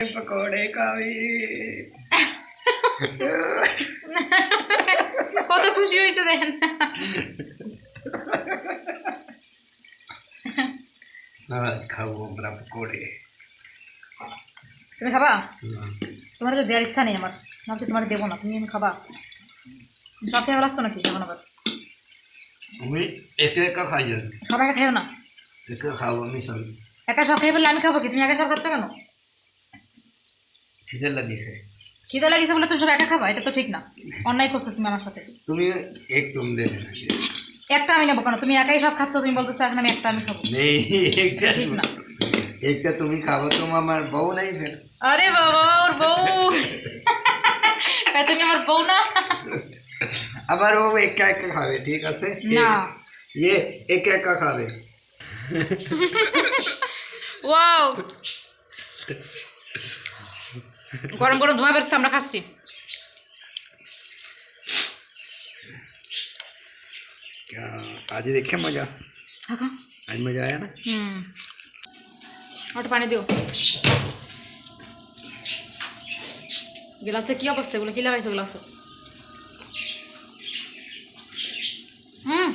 পকোড়ে ਖਾਵੀ কত খুশি হয়েছে দেখেন। খাব তুমি খাবা? তোমার তো দেওয়ার ইচ্ছা নেই আমার। দেবো না তুমি আমি একা খাই খাইও না? খাব আমি সব। একা খাই আমি খাব কি? তুমি একা সব খাচ্ছ কেন? খিদে লাগিছে। খিদে লাগিছে বলে তুমি সব একা খাবা এটা তো ঠিক না। অন্যায় করছ তুমি আমার সাথে। তুমি এক তুম একটা আমি নেব কেন? তুমি একাই সব খাচ্ছ তুমি বলতেছো এখন আমি একটা আমি খাব। ঠিক না। একটা তুমি খাব তো আমার বউ নাই ফের। আরে বাবা ওর বউ। তুমি আমার বউ না? আবার ও একা একা খাবে ঠিক আছে? না। ইয়ে একা একা খাবে। ওয়াও। গরম গরম ধোঁয়া বেরোচ্ছে আমরা খাচ্ছি। আজ দেখে মজা। আজ মজা আয়া না? ওটা পানি দিও। গ্লাসে কি অবস্থা? এগুলো কি লাগাইছো গ্লাসে? হুম।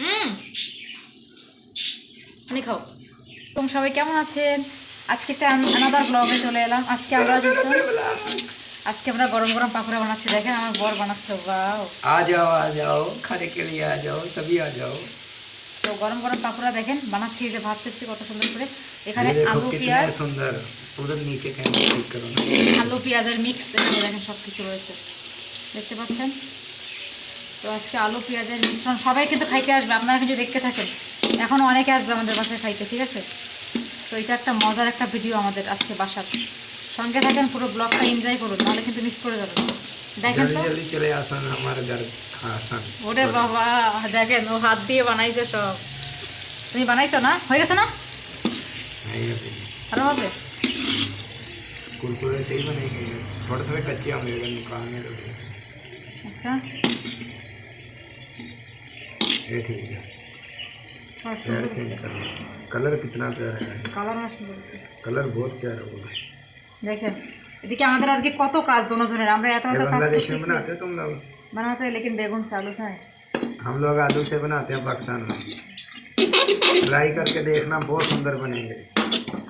হুম। খাও। তোম সবাই কেমন আছেন? আজকে একটা আনাদার ব্লগে চলে এলাম। আজকে আমরা যেসব আজকে আমরা গরম গরম পাকোড়া বানাচ্ছি। দেখেন আমার বর বানাচ্ছে বাও আ যাও আ যাও খারে কে আ যাও সবই আ যাও। তো গরম গরম পাকোড়া দেখেন বানাচ্ছি এই যে ভাত কত সুন্দর করে। এখানে আলু পেঁয়াজ। সুন্দর। ওদের নিচে কেন ঠিক করো না? আলু পেঁয়াজের মিক্স এখানে দেখেন সব কিছু রয়েছে। দেখতে পাচ্ছেন? তো আজকে আলু পেঁয়াজের মিশ্রণ সবাই কিন্তু খাইতে আসবে আপনারা কিন্তু দেখতে থাকেন। এখন অনেকে আসবে আমাদের বাসায় খাইতে ঠিক আছে? তো এটা একটা মজার একটা ভিডিও আমাদের আজকে বাসার সঙ্গে থাকেন পুরো ব্লগটা এনজয় করুন নাহলে কিন্তু মিস করে যাবেন দেখেন जल्दी তো जल्दी चले आसान हमारे घर आसान ওরে বাবা দেখেন ও হাত দিয়ে বানাইছে সব তুমি বানাইছো না হয়ে গেছে না नहीं अभी আরো হবে कुरकुरे से ही बनेंगे थोड़े थोड़े कच्चे होंगे अगर निकालने तो আচ্ছা ये ठीक है সব शहर সুন্দর चेंज करना कलर कितना प्यारा है কালার আমার সুন্দর হয়েছে। कलर बहुत प्यारा हुआ है দেখেন এদিকে আমাদের আজকে কত কাজ দোনোজনের আমরা এত এত ये কাজ बांग्लादेश में করতেছি बनाते हो तुम लोग বানাতে लेकिन বেগুন से आलू से हम लोग आलू से बनाते हैं पाकिस्तान में ट्राई करके देखना बहुत सुंदर बनेंगे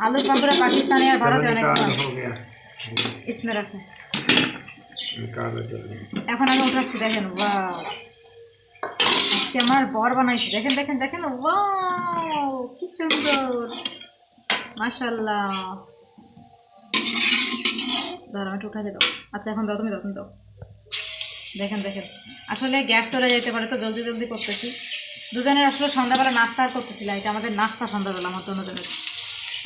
आलू पापड़ा पाकिस्तानी और चलो भारत में निकाल अनेक हो गया इसमें रखें निकालो जल्दी এখন আমি উঠাচ্ছি দেখেন ওয়াও আজকে আমার বর বানাইছে। দেখেন দেখেন দেখেন। কি সুন্দর। উঠাতে দাও। আচ্ছা এখন তুমি দাও দেখেন দেখেন। আসলে গ্যাস পারে তো, জলদি জলদি করতেছি। দুজনের আসলে সন্ধ্যাবেলা নাস্তা এটা আমাদের নাস্তা আমার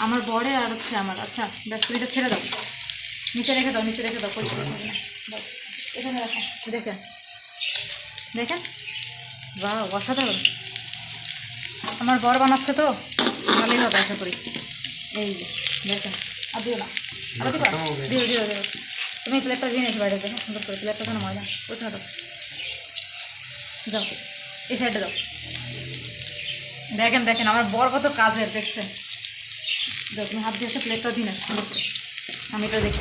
আমার বরে আর হচ্ছে আমার। আচ্ছা ব্যাস, তুমি এটা ছেড়ে দাও। নিচে রেখে দাও, নিচে রেখে দাও রাখো। দেখেন। দেখেন? বা অসাধারণ। আমার বর বানাচ্ছে তো ভালোই হবে আশা করি। এই দেখেন আর দিও না। আর দিবা। দিও দিও দিও। তুমি প্লেটটা দিয়ে নিয়েছি বাইরে দেখো সুন্দর করে। প্লেটটা ময়লা। দাও যাও এই সাইডে দাও দেখেন দেখেন আমার বর কত কাজের দেখছেন? যাও তুমি হাত দিয়ে এসে প্লেটটা দিন সুন্দর করে। আমি এটা দেখি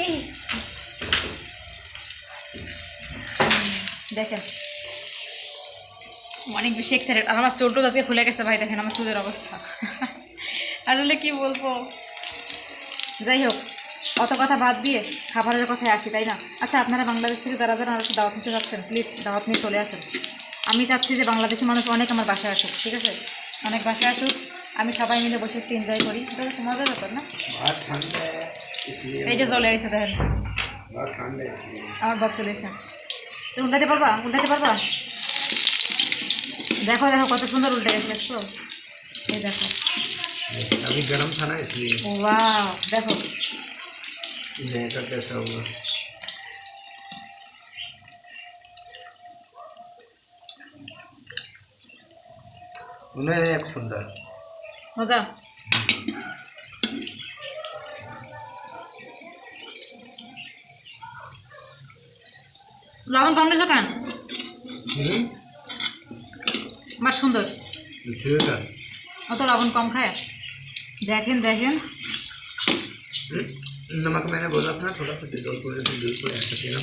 এই! দেখেন অনেক বেশি এক্সাইটেড আর আমার চোটও যাতে খুলে গেছে ভাই দেখেন আমার চুলের অবস্থা। আসলে কি বলব? যাই হোক অত কথা বাদ দিয়ে খাবারের কথায় আসি তাই না? আচ্ছা আপনারা বাংলাদেশ থেকে যারা যারা আমার দাওয়াত নিতে যাচ্ছেন প্লিজ দাওয়াত নিয়ে চলে আসুন। আমি চাচ্ছি যে বাংলাদেশের মানুষ অনেক আমার বাসায় আসুক ঠিক আছে? অনেক বাসায় আসুক আমি সবাই মিলে বসে একটু এনজয় করি। এটা তো মজার ব্যাপার না? এই যে চলে আসছে দেখেন। আমার বাপ চলে এসে উল্টাতে পারবা? উল্টাতে পারবা? দেখো দেখো কত সুন্দর উল্টে গেছে দেখছো এই দেখো अभी गर्म था ना इसलिए ওয়াও দেখো देखा कैसा हुआ उन्हें एक सुंदर মজা লবণ কম নিছো কেন हम्म বাট সুন্দর ठीक है অত লবণ কম খায় দেখেন দেখেন नमक मैंने बोला था थोड़ा सा डिजोल पूरे से बिल्कुल ऐसा देना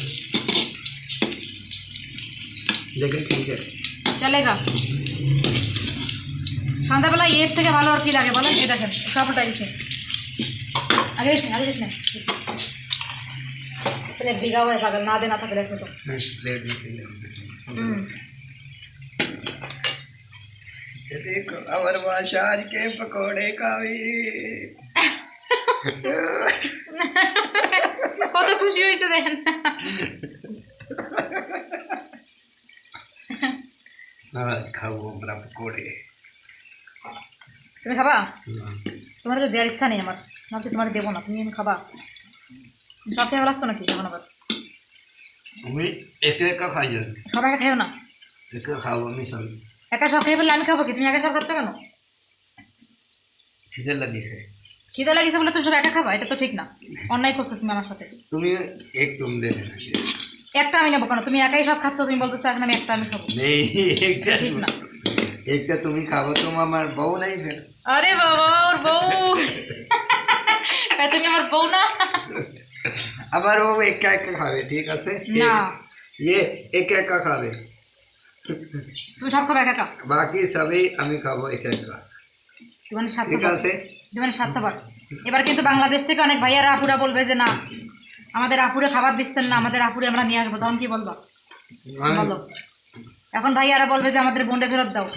लेकिन ठीक है চলেগা সন্ধ্যাবেলা এর থেকে ভালো আর কি লাগে বলেন এই দেখেন কাপড়টা দিছে আগে দেখেন আগে দেখেন তাহলে দিঘা হয়ে পাগল না দে না থাকে দেখো তো मैं प्लेट में से ले হুম দেখো আমার বাসা আজকে পকোড়ে খাবে কত খুশি হয়েছে দেখেন আজ খাব আমরা পকোড়ে তুমি খাবা? তোমার তো দেওয়ার ইচ্ছা নেই আমার। না তো তোমার দেবো না তুমি আমি খাবা। রাতে আবার আসছো নাকি যখন আবার? আমি একে একা খাই সবাই খাইও না? একা খাব আমি সবাই একা সব খেয়ে ফেললে আমি খাব কি? তুমি একা সব খাচ্ছ কেন? খিদে লাগিয়েছে খিদে লাগিয়েছে বলে তুমি সব একা খাব? এটা তো ঠিক না। অন্যায় করছ তুমি আমার সাথে। তুমি একটু একটা আমি নেব কেন? তুমি একাই সব খাচ্ছ তুমি বলতেছো এখন আমি একটা আমি খাব। ঠিক না। তুমি খাব আমার বউ নাই আরে বাবা ওর বউ। তুমি আমার বউ না? আমার বউ একা একা খাবে ঠিক আছে? না। ইয়ে একা একা খাবে। তুই সব খাবে একা বাকি সবই আমি খাব এটা জীবনে স্বার্থপর। জীবনে স্বার্থপর। এবার কিন্তু বাংলাদেশ থেকে অনেক ভাইয়ারা আপুরা বলবে যে না আমাদের আপুরে খাবার দিচ্ছেন না আমাদের আপুরে আমরা নিয়ে আসব। তখন কি বলব? মানে? বলো। এখন ভাইয়ারা বলবে যে আমাদের বোনরে ফেরত দাও।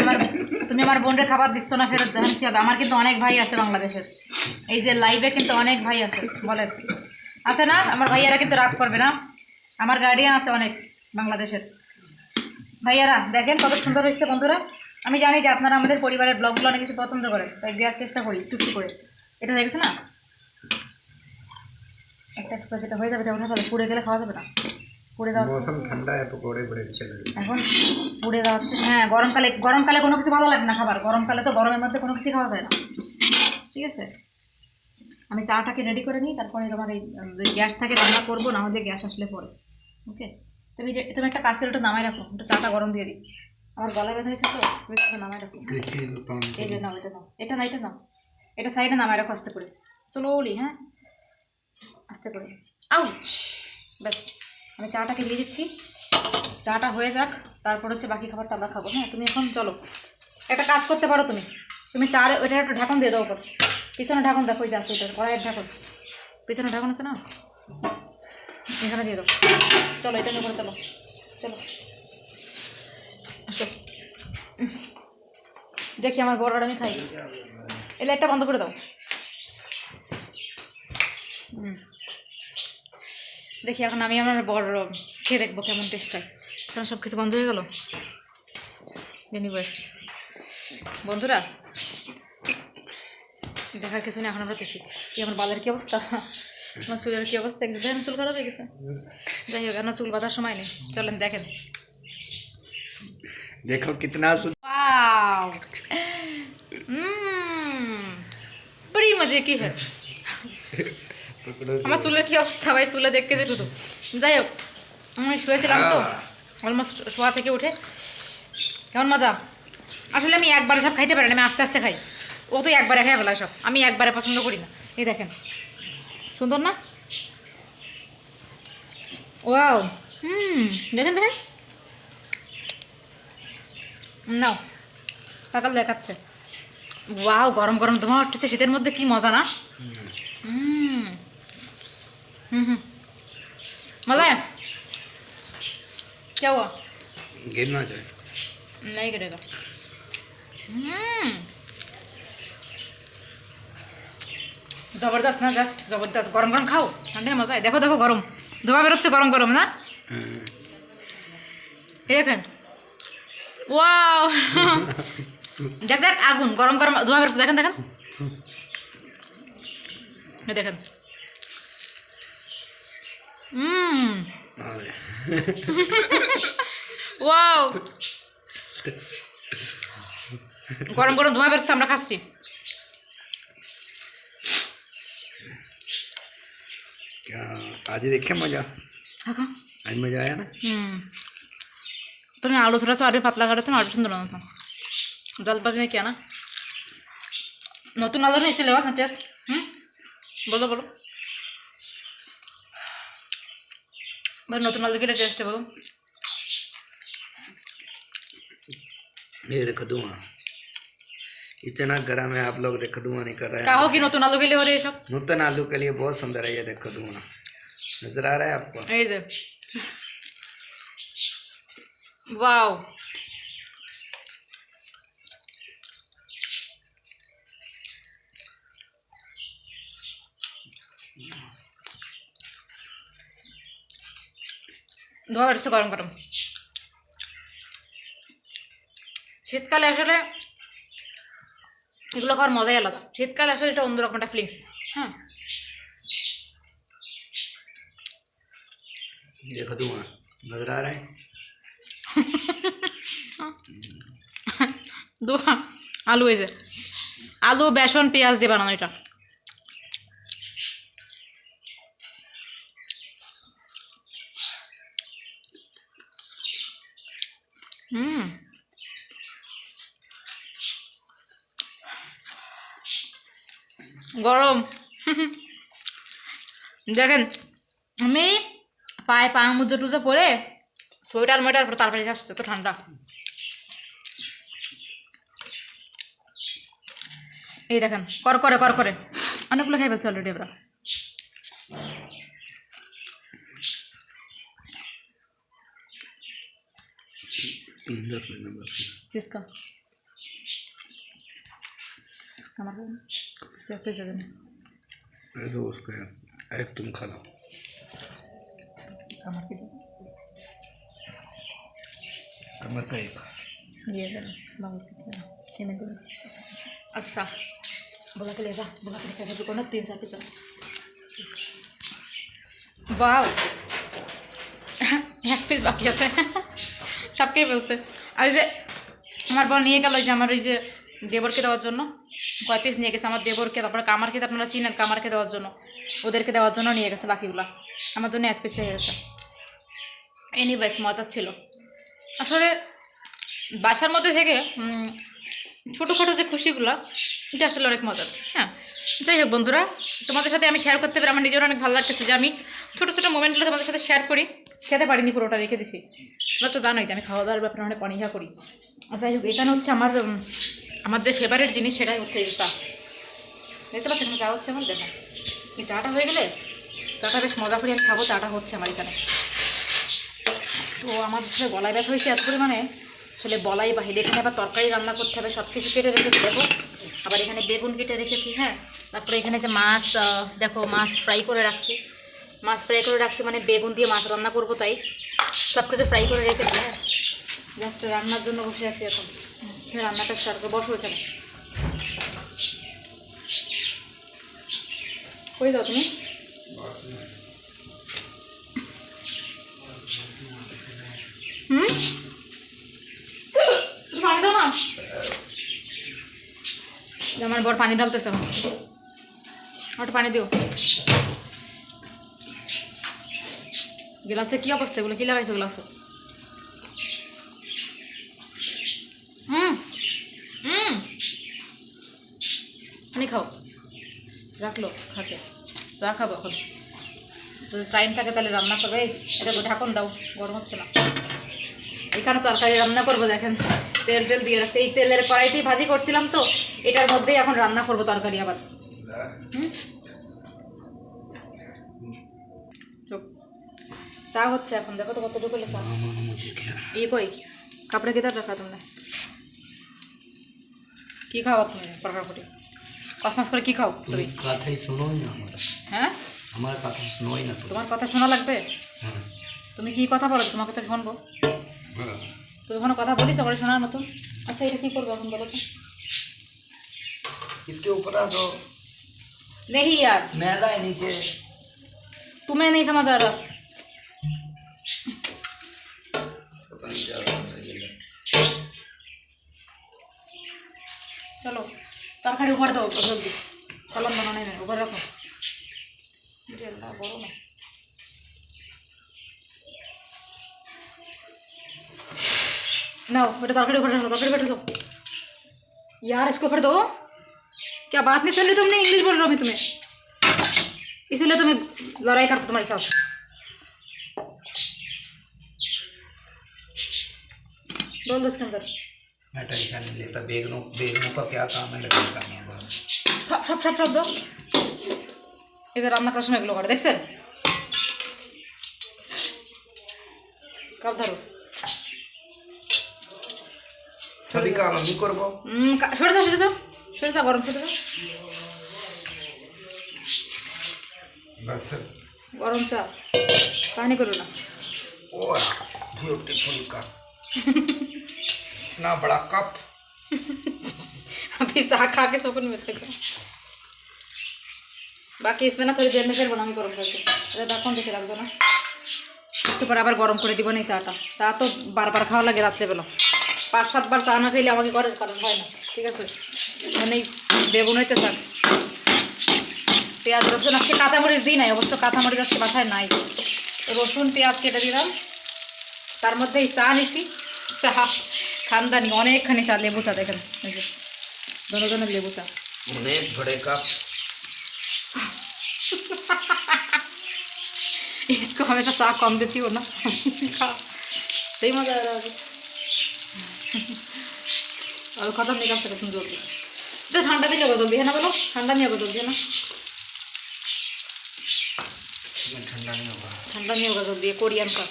এবার তুমি আমার বোনরে খাবার দিচ্ছ না ফেরত দাও। কি হবে? আমার কিন্তু অনেক ভাই আছে বাংলাদেশের। এই যে লাইভে কিন্তু অনেক ভাই আছে বলেন। আছে না? আমার ভাইয়ারা কিন্তু রাগ করবে না। আমার গার্ডিয়ান আছে অনেক বাংলাদেশের। ভাইয়ারা দেখেন কত সুন্দর হয়েছে বন্ধুরা। আমি জানি যে আপনারা আমাদের পরিবারের ব্লগগুলো অনেক কিছু পছন্দ করে তাই দেওয়ার চেষ্টা করি একটু একটু করে। এটা হয়ে গেছে না? একটা টুকরা যেটা হয়ে যাবে এটা উঠে পুড়ে গেলে খাওয়া যাবে না। পুড়ে দেওয়া ঠান্ডা এত গড়ে গড়ে এখন পুড়ে দেওয়া হ্যাঁ গরমকালে গরমকালে কোনো কিছু ভালো লাগে না খাবার। গরমকালে তো গরমের মধ্যে কোনো কিছু খাওয়া যায় না। ঠিক আছে? আমি চাটাকে রেডি করে নিই তারপরে তোমার এই গ্যাস থাকে রান্না করব না হলে গ্যাস আসলে পরে। ওকে তুমি তুমি একটা কাজ করে ওটা নামাই রাখো ওটা চাটা গরম দিয়ে দিই। আমার গলা বেঁধে আছে তো তুমি একটু নামাই রাখো। এই যে নাও এটা নাও এটা না এটা নাও। এটা সাইডে নামাই রাখো আস্তে করে। স্লোলি হ্যাঁ? আস্তে করে। আউচ ব্যাস আমি চাটাকে দিয়ে দিচ্ছি। চাটা হয়ে যাক তারপর হচ্ছে বাকি খাবারটা আমরা খাব। হ্যাঁ তুমি এখন চলো। একটা কাজ করতে পারো তুমি। তুমি চার ওইটা একটু ঢাকন দিয়ে দাও ওপর। পিছনে ঢাকন দেখো ওই আছে ওইটা কড়াইয়ের ঢাকন। পিছনে ঢাকন আছে না? এখানে দিয়ে দাও। চলো, এটা নিয়ে চলো। চলো। আসো। দেখি আমার বড়টা আমি খাই। এই লাইটটা বন্ধ করে দাও। দেখি এখন আমি আমার বড় খেয়ে দেখব কেমন টেস্ট হয়। কারণ সব কিছু বন্ধ হয়ে গেল। এনিওয়েজ বন্ধুরা, দেখার কিছু নেই, এখন আমরা দেখি। কি আমার বালের কি অবস্থা? আমার চুলের কি অবস্থা একদম দেখেন চুল খারাপ হয়ে গেছে যাই হোক এখন চুল বাঁধার সময় নেই চলেন দেখেন देखो कितना सुंदर वाओ हम्म बड़ी मजे की है पकड़ो আমার চুলের কি অবস্থা ভাই চুলে দেখতে যে শুধু যাই হোক আমি শুয়েছিলাম তো অলমোস্ট শোয়া থেকে উঠে কেমন মজা আসলে আমি একবারে সব খাইতে পারি না আমি আস্তে আস্তে খাই ও তো একবারে খাই ফেলা সব আমি একবারে পছন্দ করি না এই দেখেন সুন্দর না ওয়াও হুম দেখেন দেখেন নাও সকাল দেখাচ্ছে ওয়াও গরম গরম ধোঁয়া উঠতেছে শীতের মধ্যে কি মজা না হুম হুম হুম मजा है क्या हुआ गिरना चाहिए नहीं गिरेगा हम्म জবরদস্ত না জাস্ট জবরদস্ত। গরম গরম খাও। ঠান্ডায় মজা দেখো দেখো গরম। ধোয়া বেরোচ্ছে গরম গরম না? দেখেন। ওয়াও! দেখ দেখ আগুন। গরম গরম ধোয়া বেরোচ্ছে। দেখেন দেখেন। দেখেন। Hmm wow! গরম গরম ধোঁয়া বেরোচ্ছে আমরা খাচ্ছি। क्या आज देखे मजा দেখো आज मजा आया ना হুম তুমি आलू थोड़ा सा और भी पतला करे थे ना और भी सुंदर होना था जल्दबाजी में किया ना नतून आलू नहीं इसलिए ना टेस्ट হুম বলো বলো বলো নতুন আলু গেলে টেস্টে বলো ये देखो धुआं इतना गर्म है आप लोग देखो धुआं नहीं कर रहे কাহো हैं কি নতুন আলু গেলে ওরে এসব नूतन आलू के लिए बहुत सुंदर है ये देखो धुआं नजर आ रहा है आपको এই যে ওয়াও ধোয়া বেড়েছে গরম গরম শীতকালে আসলে এগুলো খাওয়ার মজাই আলাদা শীতকালে আসলে এটা অন্যরকম একটা ফিলিংস হ্যাঁ देखो धुआं नजर आ रहा है দু আলু এই যে আলু বেসন পেঁয়াজ দিয়ে বানানো এটা হুম গরম দেখেন আমি পায়ে পা মুজো টুজো পরে সোয়েটার মোয়েটার পরে তারপরে আসছে তো ঠান্ডা এই দেখেন কর করে কর করে অনেকগুলো খাই ফেলছে অলরেডি আমরা तीन रख लेना बस किसका हमारा कैसे जगह अरे तो उसका एक तुम खा लो कमर की जगह कमर का एक ये जरा बाबू की जगह ये मैं दूँ अच्छा बोला के ले जा बोला के लेकर दुकान ना तीन साल के चल वाव এক পিস বাকি আছে সবকেই বলছে আর ওই যে আমার বল নিয়ে গেল ওই যে আমার ওই যে দেবরকে দেওয়ার জন্য কয় পিস নিয়ে গেছে? আমার দেবরকে, তারপরে কামারকে তো আপনারা চিনেন কামারকে দেওয়ার জন্য। ওদেরকে দেওয়ার জন্য নিয়ে গেছে বাকিগুলো। আমার জন্য এক পিস রেখে গেছে। এনিওয়েজ মজা ছিল। আসলে বাসার মধ্যে থেকে ছোটোখাটো যে খুশিগুলো, এটা আসলে অনেক মজার। হ্যাঁ যাই হোক বন্ধুরা, তোমাদের সাথে আমি শেয়ার করতে পেরে আমার নিজের অনেক ভালো লাগতেছে যে আমি ছোটো ছোটো মোমেন্টগুলো তোমাদের সাথে শেয়ার করি। খেতে পারিনি, পুরোটা রেখে দিছি। তোমরা তো জানোই যে আমি খাওয়া দাওয়ার ব্যাপারে অনেক অনীহা করি। যাই হোক, এখানে হচ্ছে আমার আমার যে ফেভারিট জিনিস সেটাই হচ্ছে এই চা দেখতে পাচ্ছেন চা হচ্ছে আমার? দেখা এই চাটা হয়ে গেলে চাটা বেশ মজা করে, আমি খাব, চাটা হচ্ছে আমার এখানে। তো আমার আসলে গলায় ব্যথা হয়েছে এত পরিমাণে। আসলে বলাই বাহিরে এখানে আবার তরকারি রান্না করতে হবে সব কিছু কেটে রেখেছি, দেখো। আবার এখানে বেগুন কেটে রেখেছি হ্যাঁ। তারপরে এখানে যে মাছ দেখো, মাছ ফ্রাই করে রাখছি। মাছ ফ্রাই করে রাখছি মানে বেগুন দিয়ে মাছ রান্না করব তাই। সব কিছু ফ্রাই করে রেখেছি হ্যাঁ। জাস্ট রান্নার জন্য বসে আছি এখন। রান্নাটা স্টার্ট করে বসো এখানে। কই দাও তুমি আমার বর পানি ঢালতেছে ওটা পানি দিও। গ্লাসে কি অবস্থা? এগুলো কি লাগাইছো গ্লাসে হুম হুম পানি খাও থাকল খাকে চা খাব এখন। যদি টাইম থাকে তাহলে রান্না করবে। এটা ঢাকন দাও, গরম হচ্ছে না। এখানে তরকারি রান্না করব, দেখেন। তেল টেল দিয়ে রাখছে। এই তেলের কড়াইতেই ভাজি করছিলাম তো, এটার মধ্যেই এখন রান্না করব তরকারি আবার। হুম? চা হচ্ছে এখন, দেখো তো কতটুকু চা। এই কই কাপড়ে কেতার রাখা তোমরা। কি খাওয়া তুমি, পরোটা কসমাস করে কি খাও তুমি तुम कथा ही सुनो ही ना हमारा হ্যাঁ हमारा कथा सुनो ही ना तुम তোমার কথা শোনা লাগবে हाँ তুমি কি কথা বলো তোমাকে তো শুনবো हाँ। তুমি কোনো কথা বলিস সবাই শোনার মতন আচ্ছা এটা কি করবো এখন বলো তো इसके ऊपर आ दो नहीं यार मैदा है नीचे तुम्हें नहीं समझ आ रहा खड़ी उखाड़ दो जल्दी कलम बनाने में ऊपर रखो बोलो मैं ना बेटा तड़कड़ी उखड़ रखो तड़कड़ी बैठ दो यार इसको उखड़ दो क्या बात नहीं सुन रही तुमने इंग्लिश बोल रहा हूँ मैं तुम्हें इसीलिए तुम्हें लड़ाई करता तुम्हारे साथ बोल दो इसके अंदर मैं टेंशन नहीं लेता बेगनों बेगनों का क्या काम है लड़ाई करना बस সব সব সব সব দাও এই যে রান্না করার সময় এগুলো করে দেখছেন কাপ ধরো सभी काम हम ही करबो উম, কা- সরে যাও সরে যাও সরে যাও গরম সরে যাও बस গরম চা পানি করো না और ब्यूटीफुल कप इतना बड़ा कप अभी साग खा के सुकून में थे বাকি इसमें ना थोड़ी देर में फिर बनाऊंगी गरम करके এটা তখন দেখে রাখবো না একটু পরে আবার গরম করে দিব না এই চাটা চা তো বারবার খাওয়া লাগে রাত্রেবেলা পাঁচ সাতবার চা না খেলে আমাকে ঘরের কারণ হয় না ঠিক আছে মানে এই বেগুন হইতে থাক পেঁয়াজ রসুন আজকে কাঁচামরিচ দিই নাই অবশ্য কাঁচামরিচ আজকে বাসায় নাই রসুন পেঁয়াজ কেটে দিলাম তার মধ্যে এই চা নিছি চা খানদানি অনেকখানি চা লেবু চা দেখেন এই যে দোনো লেবু চা अनेक बड़े कप इसको हमेशा चाह कम देती हो ना सही मजा आ रहा है और खत्म नहीं कर सकते तुम जल्दी तो ठंडा भी नहीं होगा जल्दी है ना बोलो ठंडा नहीं होगा जल्दी है ना इसमें ठंडा नहीं होगा ठंडा नहीं होगा जल्दी ये कोरियन का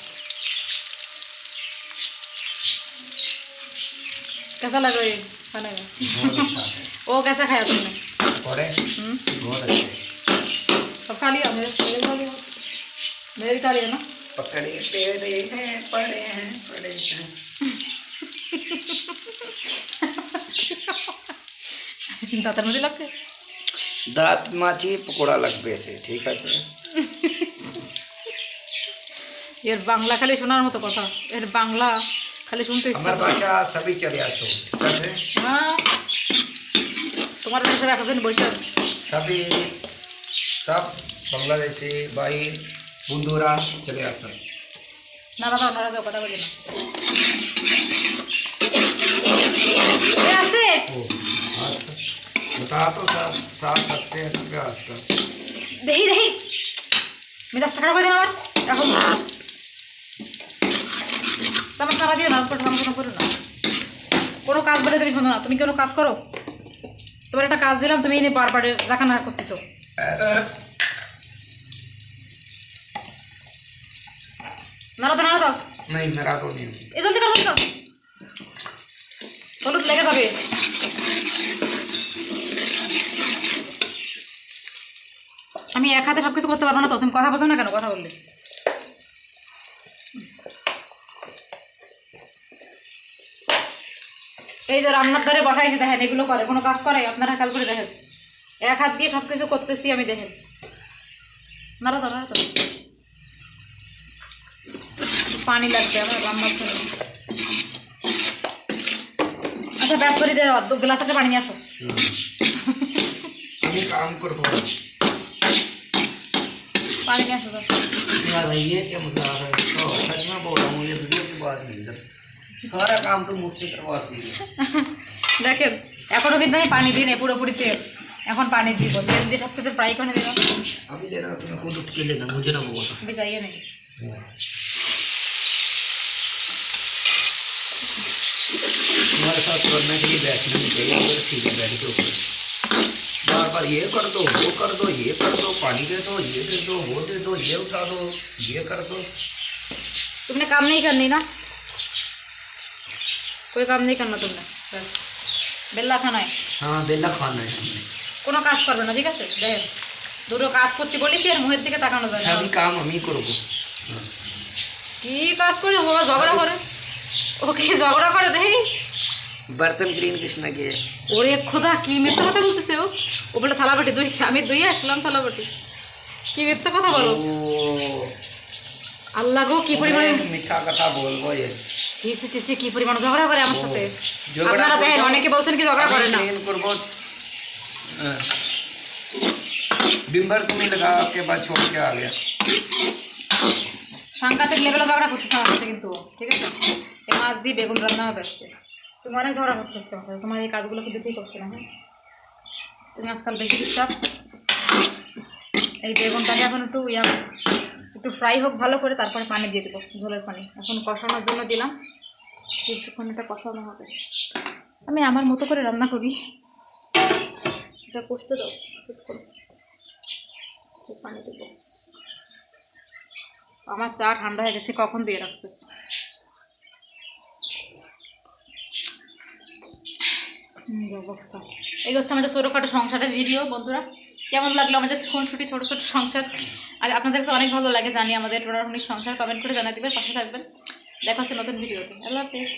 कैसा लग रहा है ये खाने में बहुत अच्छा है वो कैसा खाया तुमने और हम्म? बहुत अच्छे सब खा लिया मेरे मेरे खा लिया मेरे भी खा लिया ना पकड़े तेरे हैं पड़े हैं पड़े हैं দাঁতের মধ্যে লাগছে দাঁত মাছি পকোড়া লাগবে সে ঠিক আছে এর বাংলা খালি শোনার মতো কথা এর বাংলা খালি শুনতে ইচ্ছা আমার করে। বাসা সবই চলে আসো ঠিক আছে হ্যাঁ তোমার দেশে এতদিন বসে আছে সবই সব বাংলাদেশি ভাই বন্ধুরা চলে আসো নাড়া দাও নাড়া দাও কথা বলি না এ, আস্তে ओ हाँ तो बता तो साथ साथ सकते हैं तो क्या आता দেখি দেখি মেজাজ টাকা করে দিন আমার এখন তোমার টাকা দিও না আমার কোনো কোনো করো না কোনো কাজ বলে তুমি শোনো না তুমি কোনো কাজ করো তোমার একটা কাজ দিলাম তুমি এনে বারবার দেখানা করতেছো নাড়া দাও নাড়া দাও नहीं मेरा तो नहीं এই জলদি করো জলদি করো হলুদ লেগে যাবে আমি এক হাতে সব কিছু করতে পারবো না তো তুমি কথা বোঝো না কেন কথা বললে এই যে রান্নার ধারে বসাইছি দেখেন এগুলো করে কোনো কাজ করে আপনারা কাল করে দেখেন এক হাত দিয়ে সব কিছু করতেছি আমি দেখেন নাড়া দাও নাড়া দাও পানি লাগবে আমার রান্নার জন্য আচ্ছা ব্যাস করে দিয়ে দু গ্লাস একটা পানি নিয়ে আসো अभी काम कर পানি নিয়ে আসো যাও। यार ये क्या मजा आ रहा है तो सच में बोल रहा हूँ ये वीडियो की बात नहीं है सारा काम तो मुझसे करवाती है দেখেন এখনো কিন্তু আমি পানি দিই নাই পুরোপুরি তেল এখন পানি দিব তেল দিয়ে সব কিছু ফ্রাই করে দিলাম अभी लेना तुम्हें खुद उठ के लेना मुझे ना बोलो বিচাইয়ে নেই तुम्हारे साथ करने के लिए बैठना नहीं चाहिए अगर ठीक है बैठ के ऊपर बार बार ये कर दो वो कर दो ये कर दो पानी दे दो ये दे दो वो दे दो ये उठा दो ये कर दो तुमने काम नहीं करनी ना कोई काम नहीं करना तुमने बस বেল্লা খানায় हाँ बेला खाना है हमने কোনো কাজ করবে না ঠিক আছে দেখ দুটো কাজ করতে বলেছি আর মুখের দিকে তাকানো যায় না सभी काम हम ही करोगे কি কাজ করে ও বাবা ঝগড়া করে ও কি ঝগড়া করে দেখি बर्तन क्लीन कृष्णा के ওরে খোদা কি মিথ্যা কথা বলতেছে ও ও বলে থালাবাটি ধুইছে আমি ধুই আসলাম থালাবাটি কি মিথ্যা কথা বলো আল্লাহ গো কি পরিমাণে মিথ্যা কথা বলবো ये সি সি সি, সি, কি পরিমাণে ঝগড়া করে আমার সাথে ঝগড়া আপনারা দেখেন করবো। অনেকে বলছেন কি ঝগড়া করে না क्लीन करबो बिम्बर तुम्हें लगा के बाद छोड़ के आ गया সাংঘাতিক লেভেলে ঝগড়া করতেছে আমার সাথে কিন্তু ও, ঠিক আছে এই মাছ দিয়ে বেগুন রান্না হবে আজকে তুমি অনেক ঝগড়া করছিস তোমার সাথে। তোমার এই কাজগুলো কিন্তু ঠিক করছে না হ্যাঁ তুমি আজকাল বেশি ডিস্টার্ব এই বেগুনটাকে এখন একটু ইয়া একটু ফ্রাই হোক ভালো করে, তারপরে পানি দিয়ে দেবো ঝোলের পানি। এখন কষানোর জন্য দিলাম। কিছুক্ষণ এটা কষানো হবে। আমি আমার মতো করে রান্না করি। এটা কষতে দাও একটু পানি দেবো। আমার চা ঠান্ডা হয়ে গেছে, কখন দিয়ে রাখছে? অবস্থা। এই হচ্ছে আমাদের ছোটোখাটো সংসারের ভিডিও বন্ধুরা। কেমন লাগল আমাদের খুনসুটি, ছোটো ছোটো সংসার? আর আপনাদের কাছে অনেক ভালো লাগে জানি আমাদের টোনাটুনির সংসার কমেন্ট করে জানা দেবেন, পাশে থাকবেন। দেখা হচ্ছে নতুন ভিডিওতে। আল্লাহ হাফিজ।